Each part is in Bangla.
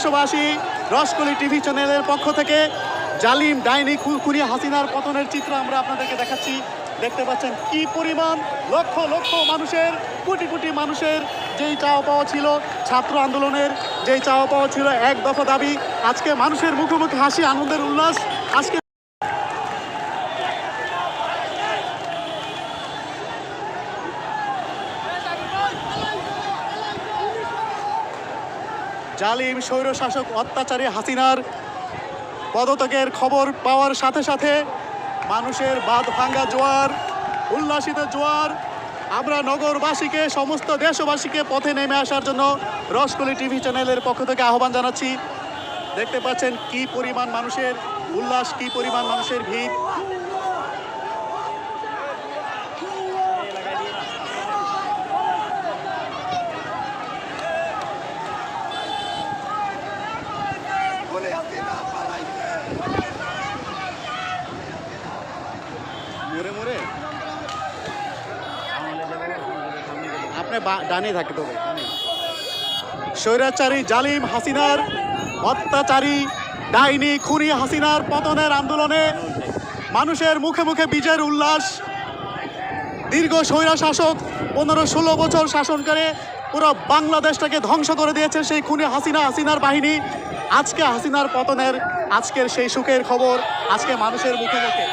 দেশবাসী, রসকলি টিভি চ্যানেলের পক্ষ থেকে জালিম ডাইনি খুনি হাসিনার পতনের চিত্র আমরা আপনাদেরকে দেখাচ্ছি। দেখতে পাচ্ছেন কি পরিমাণ লক্ষ লক্ষ মানুষের, কোটি কোটি মানুষের যেই চাওয়া পাওয়া ছিল, ছাত্র আন্দোলনের যেই চাওয়া পাওয়া ছিল, এক দফা দাবি, আজকে মানুষের মুখে মুখে হাসি, আনন্দের উল্লাস, আজকে জালিম স্বৈরশাসক অত্যাচারী হাসিনার পদত্যাগের খবর পাওয়ার সাথে সাথে মানুষের বাদ ভাঙ্গা জোয়ার, উল্লাসিত জোয়ার, আমরা নগরবাসীকে, সমস্ত দেশবাসীকে পথে নেমে আসার জন্য রসকলি টিভি চ্যানেলের পক্ষ থেকে আহ্বান জানাচ্ছি। দেখতে পাচ্ছেন কি পরিমাণ মানুষের উল্লাস, কি পরিমাণ মানুষের ভিড়। ডানে থাকে তবে। স্বৈরাচারী জালিম হাসিনার, অত্যাচারী ডাইনি খুনি হাসিনার পতনের আন্দোলনে মানুষের মুখে মুখে বিজয়ের উল্লাস। দীর্ঘ স্বৈরা শাসক, পনেরো ষোলো বছর শাসন করে পুরো বাংলাদেশটাকে ধ্বংস করে দিয়েছে সেই খুনি হাসিনা, হাসিনার বাহিনী। আজকে হাসিনার পতনের, আজকের সেই সুখের খবর, আজকে মানুষের মুখে মুখে।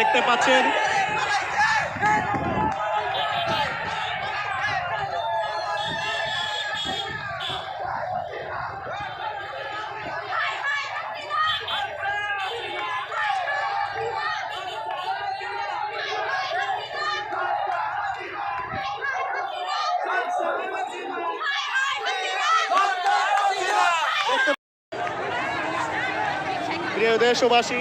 দেখতে পাচ্ছেন প্রিয় দেশবাসী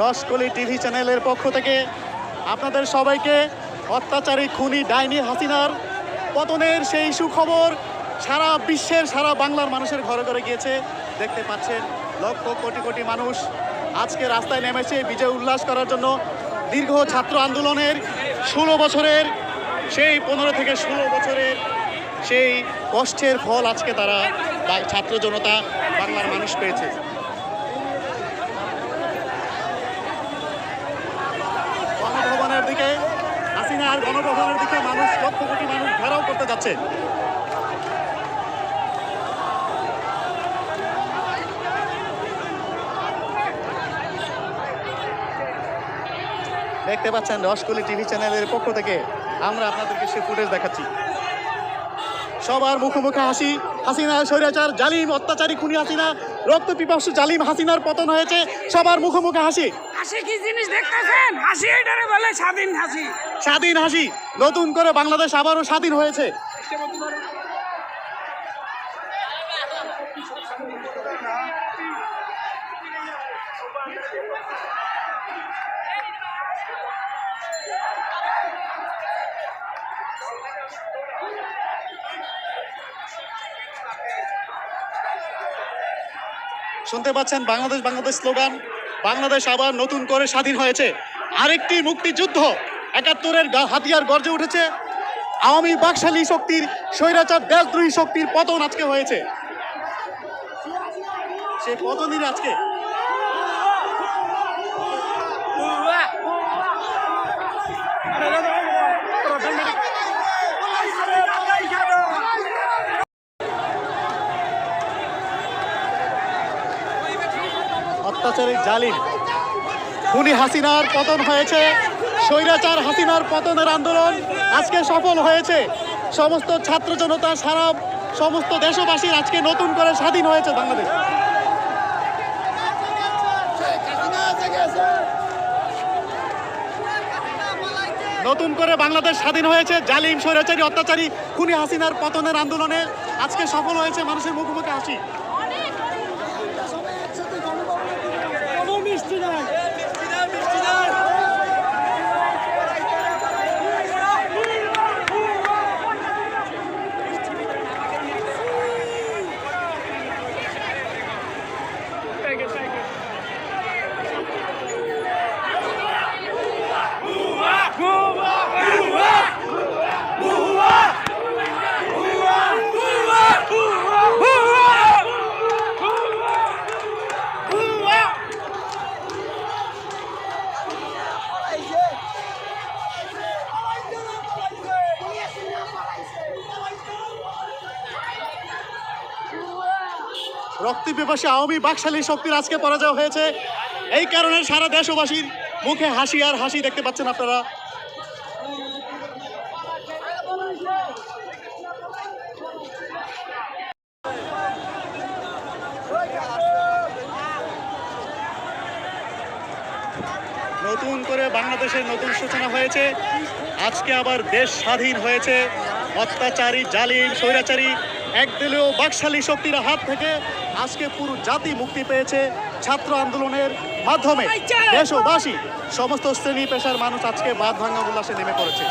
রসকলি টিভি চ্যানেলের পক্ষ থেকে আপনাদের সবাইকে অত্যাচারী খুনি ডাইনি হাসিনার পতনের সেই সুখবর সারা বিশ্বের, সারা বাংলার মানুষের ঘরে ঘরে গিয়েছে। দেখতে পাচ্ছেন, লক্ষ কোটি কোটি মানুষ আজকে রাস্তায় নেমেছে বিজয় উল্লাস করার জন্য। দীর্ঘ ছাত্র আন্দোলনের ষোলো বছরের, সেই পনেরো থেকে ষোলো বছরের সেই কষ্টের ফল আজকে তারা ছাত্র জনতা বাংলার মানুষ পেয়েছে গণভবনের দিকে হাসিনা আর গণভবনের দিকে মানুষ লক্ষ কোটি মানুষ ঘেরাও করতে যাচ্ছে দেখতে পাচ্ছেন রসকলি টিভি চ্যানেলের পক্ষ থেকে আমরা আপনাদেরকে সে ফুটেজ দেখাচ্ছি। সবার মুখে মুখে হাসি হাসিনা স্বৈরাচার জালিম অত্যাচারী খুনি হাসিনা রক্ত পিপাসু জালিম হাসিনার পতন হয়েছে সবার মুখে মুখে হাসি। হাসি কি জিনিস দেখতেছেন? হাসি এটারে বলে স্বাধীন হাসি। স্বাধীন হাসি নতুন করে বাংলাদেশ আবারও স্বাধীন হয়েছে। শুনতে পাচ্ছেন বাংলাদেশ বাংলাদেশ স্লোগান। বাংলাদেশ আবার নতুন করে স্বাধীন হয়েছে। আরেকটি মুক্তিযুদ্ধ। একাত্তরের হাতিয়ার গর্জে উঠেছে। আওয়ামী বাকশালী শক্তির স্বৈরাচার, দেশদ্রোহী শক্তির পতন আজকে হয়েছে। সে পতনই আজকে অত্যাচারী জালিম খুনি হাসিনার পতন হয়েছে। স্বৈরাচার হাসিনার পতনের আন্দোলন আজকে সফল হয়েছে। সমস্ত ছাত্র জনতা, সারা সমস্ত দেশবাসীর আজকে নতুন করে স্বাধীন হয়েছে বাংলাদেশ। নতুন করে বাংলাদেশ স্বাধীন হয়েছে। জালিম স্বৈরাচারী অত্যাচারী খুনি হাসিনার পতনের আন্দোলনে আজকে সফল হয়েছে মানুষের মুখে মুখে হাসি। আওয়ামী বাকশালী শক্তির আজকে পরাজয় হয়েছে। এই কারণে সারা দেশবাসীর মুখে হাসি আর হাসি দেখতে পাচ্ছেন আপনারা। নতুন করে বাংলাদেশের নতুন সূচনা হয়েছে। আজকে আবার দেশ স্বাধীন হয়েছে। অত্যাচারী, জালিম, স্বৈরাচারী, একদলীয় বাকশালী শক্তির হাত থেকে আজকে পুরো জাতি মুক্তি পেয়েছে ছাত্র আন্দোলনের মাধ্যমে। দেশবাসী সমস্ত শ্রেণি পেশার মানুষ আজকে বাদ ভাঙ্গা উল্লাসে নেমে পড়েছে।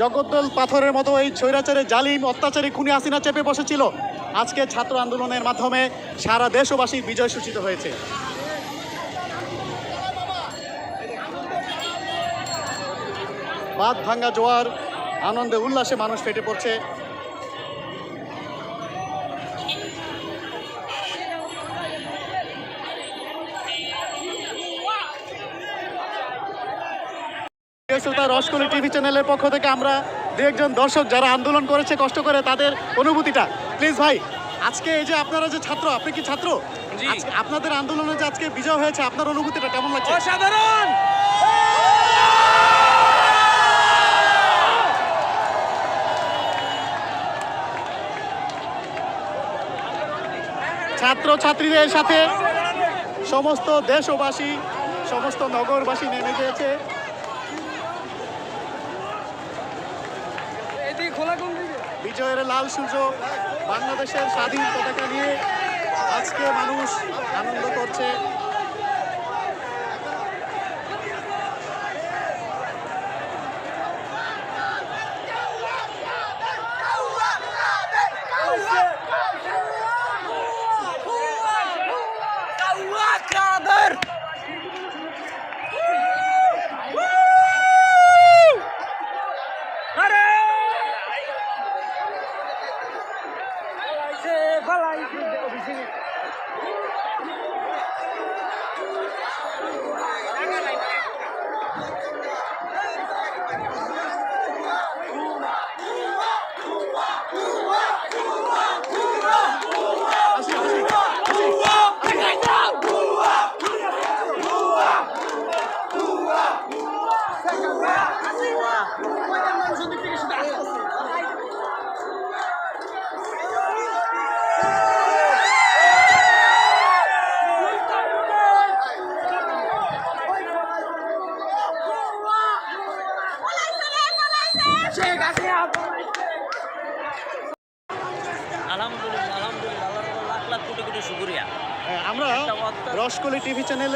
জগদ্দল পাথরের মতো এই স্বৈরাচারে জালিম, অত্যাচারী খুনি হাসিনা চেপে বসেছিল। আজকে ছাত্র আন্দোলনের মাধ্যমে সারা দেশবাসী বিজয় সূচিত হয়েছে। বাদ ভাঙ্গা জোয়ার, আনন্দে উল্লাসে মানুষ ফেটে পড়ছে। শ্রোতা রসকলি টিভি চ্যানেলের পক্ষ থেকে আমরা দু একজন দর্শক যারা আন্দোলন করেছে কষ্ট করে তাদের অনুভূতিটা। প্লিজ ভাই আজকে এই যে আপনারা যে ছাত্র আপনি কি ছাত্র? আপনাদের আন্দোলনে যে আজকে বিজয় হয়েছে আপনার অনুভূতিটা কেমন লাগছে? অসাধারণ! ছাত্র ছাত্রীদের সাথে সমস্ত দেশবাসী সমস্ত নগরবাসী নেমে গিয়েছে। বিজয়ের লাল সূর্য বাংলাদেশের স্বাধীন পতাকা নিয়ে আজকে মানুষ আনন্দ করছে।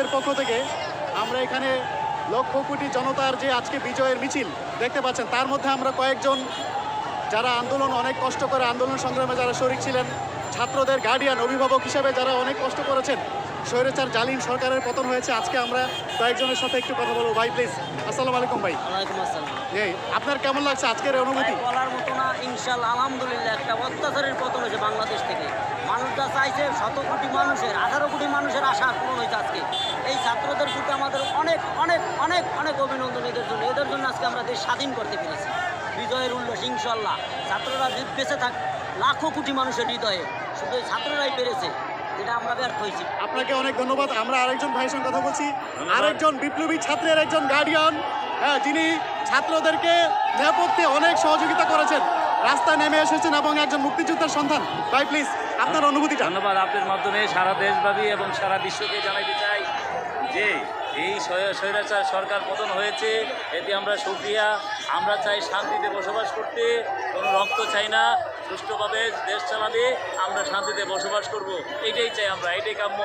টিভি পক্ষ থেকে আমরা এখানে লক্ষ কোটি জনতার যে আজকে বিজয়ের মিছিল দেখতে পাচ্ছেন তার মধ্যে আমরা কয়েকজন যারা আন্দোলন অনেক কষ্ট করে আন্দোলন সংগ্রামে যারা শরিক ছিলেন ছাত্রদের গার্ডিয়ান অভিভাবক হিসেবে যারা অনেক কষ্ট করেছেন স্বৈরাচার জালিম সরকারের পতন হয়েছে আজকে আমরা কয়েকজনের সাথে একটু কথা বলব। ভাই প্লিজ আসসালামু আলাইকুম ভাই। আসসালাম। এই আপনার কেমন লাগছে আজকের অনুভূতি? বলার মতো না ইনশাল্লাহ আলহামদুলিল্লাহ একটা অত্যাচারের পতন হয়েছে বাংলাদেশ থেকে। মানুষরা চাইছে শত কোটি মানুষের আঠারো কোটি মানুষের আশা পূরণ হয়েছে আজকে। এই ছাত্রদের প্রতি আমাদের অনেক অনেক অনেক অনেক অভিনন্দন এদের জন্য। এদের জন্য আজকে আমরা দেশ স্বাধীন করতে পেরেছি। বিজয়ের উল্লাস ইনশাল্লাহ ছাত্ররা বেঁচে থাক লাখো কোটি মানুষের হৃদয়ে। শুধু এই ছাত্ররাই পেরেছে যেটা আমরা ব্যর্থ হয়েছি। আপনাকে অনেক ধন্যবাদ। আমরা আরেকজন ভাইয়ের সঙ্গে কথা বলছি। আরেকজন বিপ্লবী ছাত্রের একজন গার্ডিয়ান হ্যাঁ যিনি ছাত্রদেরকে নেপথ্যে অনেক সহযোগিতা করেছেন। রাস্তায় নেমে এসেছেন এবং একজন মুক্তিযোদ্ধার সন্ধান। ভাই প্লিজ আপনার অনুভূতিটা। ধন্যবাদ আপনাদের মাধ্যমে সারা দেশব্যাপী এবং সারা বিশ্বকে জানাই চাই। যে এই স্বৈরাচার সরকার পতন হয়েছে এতে আমরা সুক্রিয়া আমরা চাই শান্তিতে বসবাস করতে কোনো রক্ত চাই না সুষ্ঠুভাবে দেশ চালাবে আমরা শান্তিতে বসবাস করব। এটাই চাই আমরা এটাই কাম্য।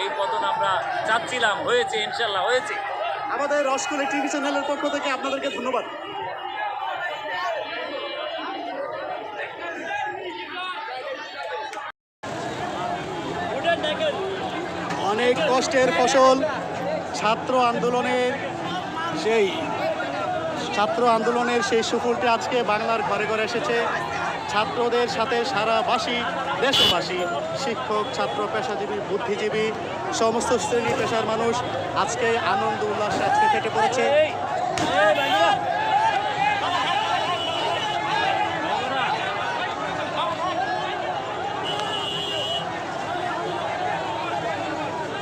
এই পতন আমরা চাচ্ছিলাম হয়েছে ইনশাল্লাহ হয়েছে। আমাদের রসকুলি টিভি চ্যানেলের পক্ষ থেকে আপনাদেরকে ধন্যবাদ। অনেক কষ্টের ফসল। ছাত্র আন্দোলনের সেই ছাত্র আন্দোলনের সেই সুফলটি আজকে বাংলার ঘরে ঘরে এসেছে। ছাত্রদের সাথে সারাবাসী, দেশবাসী, শিক্ষক, ছাত্র, পেশাজীবী, বুদ্ধিজীবী, সমস্ত শ্রেণি পেশার মানুষ আজকে আনন্দ, উল্লাসে আজকে ফেটে পড়েছে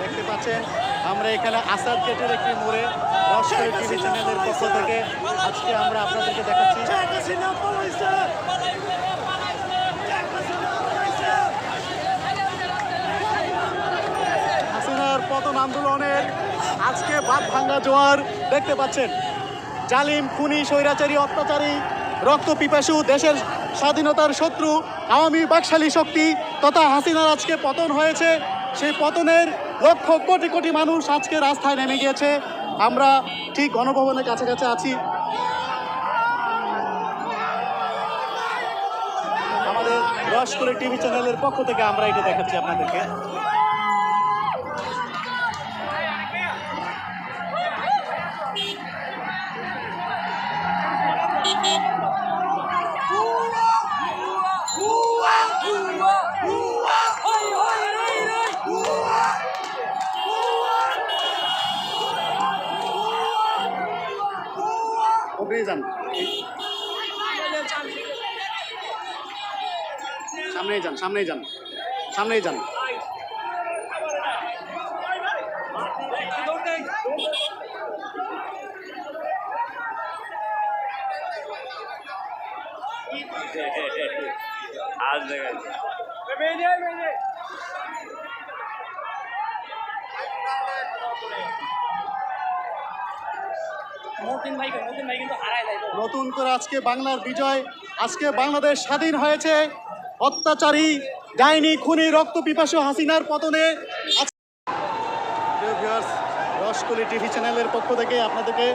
দেখতে পাচ্ছেন আমরা এখানে আসাদ গেটের একটি মোড়ে রসপুর টিভি চ্যানেলের পক্ষ থেকে আজকে আমরা আপনাদেরকে দেখাচ্ছি। হাসিনার পতন আন্দোলনের আজকে বাদ ভাঙ্গা জোয়ার দেখতে পাচ্ছেন। জালিম, খুনি, স্বৈরাচারী, অত্যাচারী, রক্ত পিপাসু, দেশের স্বাধীনতার শত্রু, আওয়ামী বাকশালী শক্তি তথা হাসিনার আজকে পতন হয়েছে। সেই পতনের লক্ষ কোটি কোটি মানুষ আজকে রাস্তায় নেমে গিয়েছে। আমরা ঠিক গণভবনের কাছাকাছি আছি। আমাদের রসকরে টিভি চ্যানেলের পক্ষ থেকে আমরা এটা দেখাচ্ছি আপনাদেরকে। ওপরে সামনেই যান সামনেই যান সামনেই যান। আজ নতুন করে আজকে বাংলার বিজয় আজকে বাংলাদেশ স্বাধীন হয়েছে। অত্যাচারী, ডাইনি খুনি রক্ত পিপাসু হাসিনার পতনে রসকলি টিভি চ্যানেলের পক্ষ থেকে আপনাদেরকে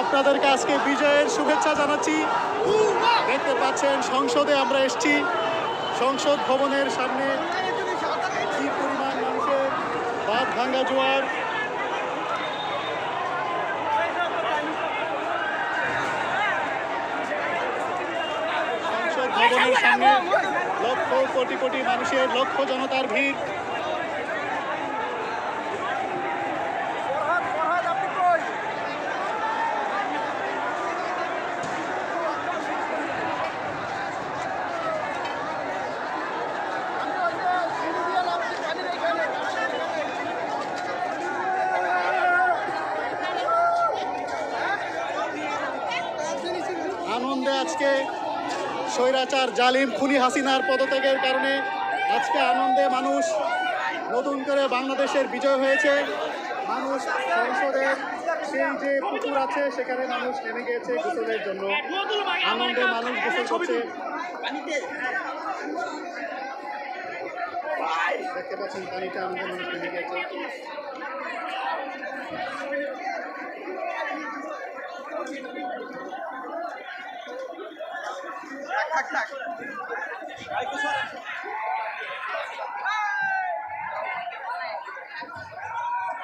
আপনাদেরকে আজকে বিজয়ের শুভেচ্ছা জানাচ্ছি। দেখতে পাচ্ছেন, সংসদে আমরা এসেছি। সংসদ ভবনের সামনে কি পরিমাণ মানুষের বাদ ভাঙ্গা জোয়ার সংসদ ভবনের সামনে লক্ষ কোটি কোটি মানুষের লক্ষ জনতার ভিড় আনন্দে আজকে স্বৈরাচার জালিম খুনি হাসিনার পদত্যাগের কারণে আজকে আনন্দে মানুষ নতুন করে বাংলাদেশের বিজয় হয়েছে। মানুষ সংসদের সেই যে পুকুর আছে, সেখানে মানুষ নেমে গিয়েছে গোসলের জন্য। আনন্দে মানুষ গোসল করছে। দেখতে পাচ্ছেন পানিটা আনন্দে মানুষ নেমে গিয়েছে।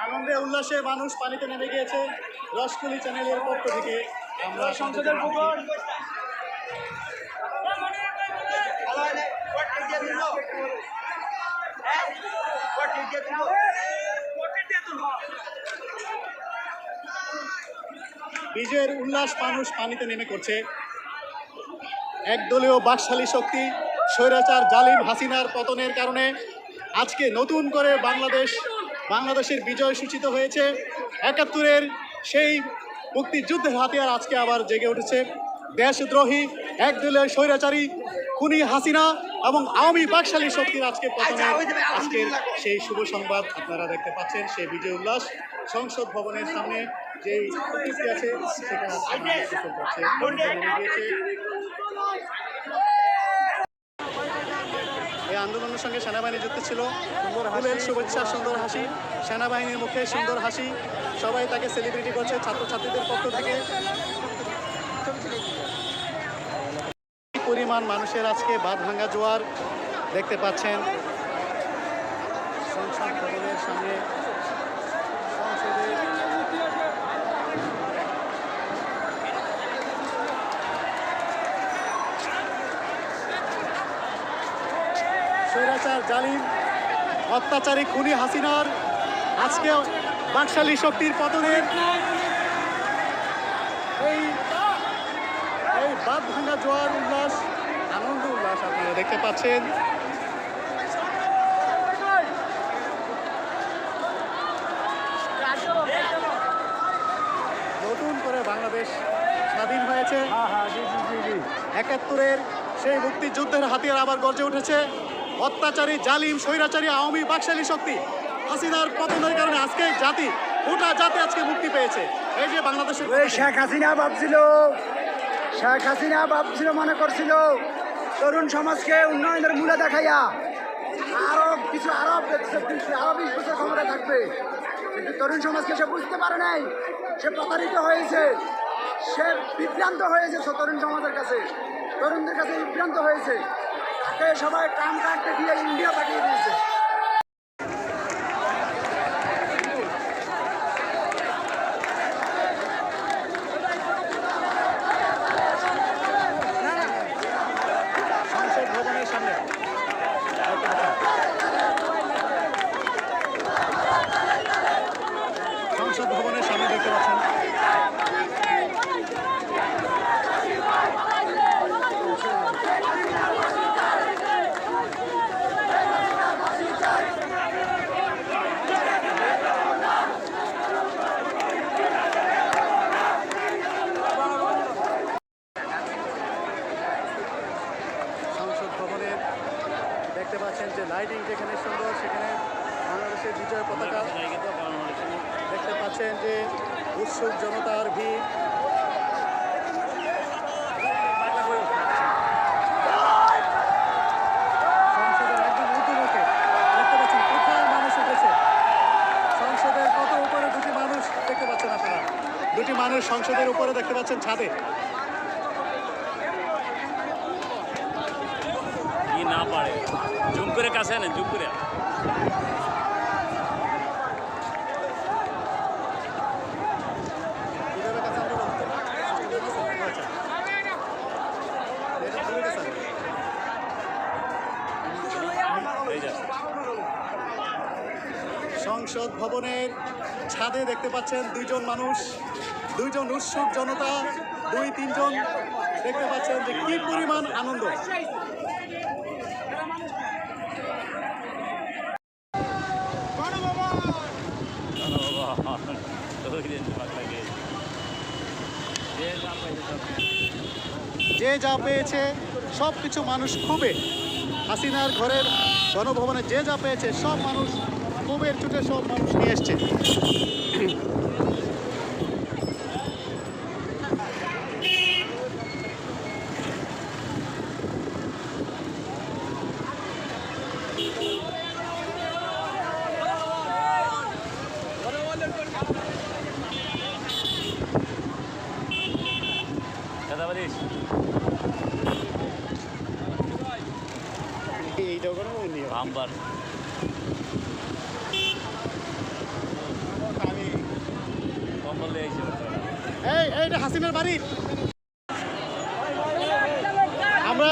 আনন্দে উল্লাসে মানুষ পানিতে নেমে গিয়েছে। রসকুলি চ্যানেলের পক্ষ থেকে আমরা সংসদের ভূগোল। বিজয়ের উল্লাস মানুষ পানিতে নেমে করছে। একদলীয় বাকশালী শক্তি স্বৈরাচার জালিম হাসিনার পতনের কারণে আজকে নতুন করে বাংলাদেশ বাংলাদেশের বিজয় সূচিত হয়েছে। একাত্তরের সেই মুক্তিযুদ্ধের হাতিয়ার আজকে আবার জেগে উঠেছে। দেশদ্রোহী একদলীয় স্বৈরাচারী খুনি হাসিনা এবং আওয়ামী বাকশালী শক্তির আজকে পতনের আজকের সেই শুভ সংবাদ আপনারা দেখতে পাচ্ছেন। সেই বিজয় উল্লাস সংসদ ভবনের সামনে যে আছে সেখানে এই আন্দোলনের সঙ্গে সেনাবাহিনী যুক্ত ছিল। ফুলের শুভেচ্ছা, সুন্দর হাসি। সেনাবাহিনীর মুখে সুন্দর হাসি। সবাই তাকে সেলিব্রিটি করছে, ছাত্রছাত্রীদের পক্ষ থেকে। পরিমাণ মানুষের আজকে বাদ ভাঙ্গা জোয়ার দেখতে পাচ্ছেন। সংসদ সামনে সংসদে স্বৈরাচার জালিম অত্যাচারী খুনি হাসিনার আজকে বাকশালী শক্তির পতনের এই এই বাদ ভাঙ্গা জোয়ার উল্লাস আনন্দ উল্লাস আপনারা দেখতে পাচ্ছেন। নতুন করে বাংলাদেশ স্বাধীন হয়েছে। একাত্তরের সেই মুক্তিযুদ্ধের হাতিয়ার আবার গর্জে উঠেছে। অত্যাচারী, জালিম, স্বৈরাচারী, আওয়ামী, বাকশালী শক্তি। হাসিনার পতনের কারণে আজকে জাতি, গোটা জাতি আজকে মুক্তি পেয়েছে। এই যে বাংলাদেশের শেখ হাসিনা ভাবছিল, শেখ হাসিনা ভাবছিল, মনে করছিল, তরুণ সমাজকে উন্নয়নের মূলে দেখাইয়া আরও কিছু আরও আরও বিশ বছর ক্ষমতা থাকবে। কিন্তু তরুণ সমাজকে সে বুঝতে পারে নাই। সে প্রতারিত হয়েছে। সে বিভ্রান্ত হয়েছে তরুণ সমাজের কাছে। তরুণদের কাছে বিভ্রান্ত হয়েছে। তাকে সবাই কাম কাটতে দিয়ে ইন্ডিয়া পাঠিয়ে দিয়েছে সংসদ ভবনের সামনে সংসদ ভবনের সামনে দেখতে পাচ্ছেন সংসদ ভবনের দেখতে পাচ্ছেন যে লাইটিং যেখানে সুন্দর সেখানে বাংলাদেশের বিজয় পতাকা দেখতে পাচ্ছেন যে উৎসুক জনতার ভিড় সংসদের একদম উদ্যমকে দেখতে পাচ্ছেন কোথায় মানুষ উঠেছে সংসদের কত উপরে দুটি মানুষ দেখতে পাচ্ছেন আপনারা দুটি মানুষ সংসদের উপরে দেখতে পাচ্ছেন ছাদে না পারে জুম করে কাছে আনেন জুম করে কীভাবে কাছে আন্দোলন। এটা খুলে গেছে। এই যা সংসদ ভবনের ছাদে দেখতে পাচ্ছেন দুইজন মানুষ দুইজন উৎসুক জনতা, দুই, তিনজন দেখতে পাচ্ছেন যে কি পরিমাণ আনন্দ। যে যা পেয়েছে সব কিছু মানুষ খুবই হাসিনার ঘরের গণভবনে যে যা পেয়েছে, সব মানুষ খুবের চুটে সব মানুষ নিয়ে এসছে। দাদা বলিস এইটা কোনো নিয়ম আম্বার কম্বল দিয়ে আইছে এই এইটা হাসিনার বাড়ি। আমরা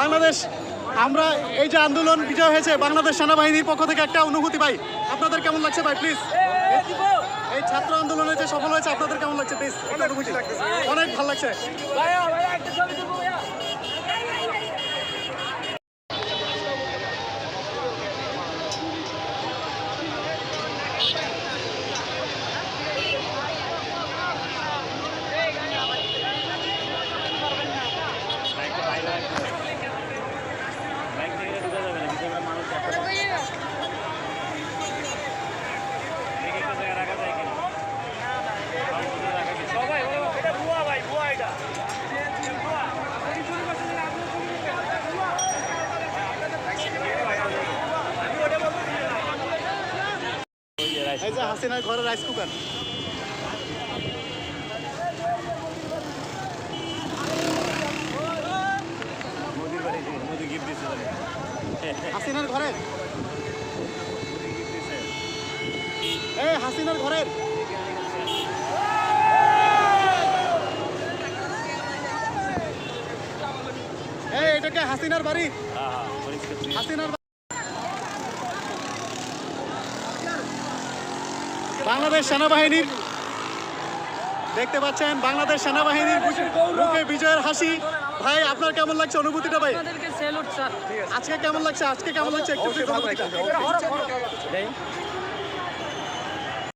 বাংলাদেশ আমরা এই যে আন্দোলন বিজয় হয়েছে বাংলাদেশ সেনাবাহিনীর পক্ষ থেকে একটা অনুভূতি ভাই। আপনাদের কেমন লাগছে ভাই প্লিজ এই ছাত্র আন্দোলনে যে সফল হয়েছে আপনাদের কেমন লাগছে? অনেক ভালো লাগছে বাইক থেকে ঢুকে যাবে না ভিতরে মানুষ একটা দেখে একটা জায়গায় রাখা যায় কিনা সব ভিতরে রাখা গেছে। সবাই এটা ভুয়া ভাই ভুয়া এটা ওই যে রাইস এই যে হাসিনার ঘরে রাইস কুকার হাসিনার ঘরের? এই হাসিনার ঘরের। এই এটাকে হাসিনার বাড়ি হ্যাঁ হ্যাঁ পরিষ্কার হাসিনার বাংলাদেশ সেনাবাহিনীর দেখতে পাচ্ছেন বাংলাদেশ সেনাবাহিনীর বুকে বিজয়ের হাসি। ভাই আপনার কেমন লাগছে অনুভূতিটা ভাই? আজকে কেমন লাগছে? আজকে কেমন লাগছে একটু।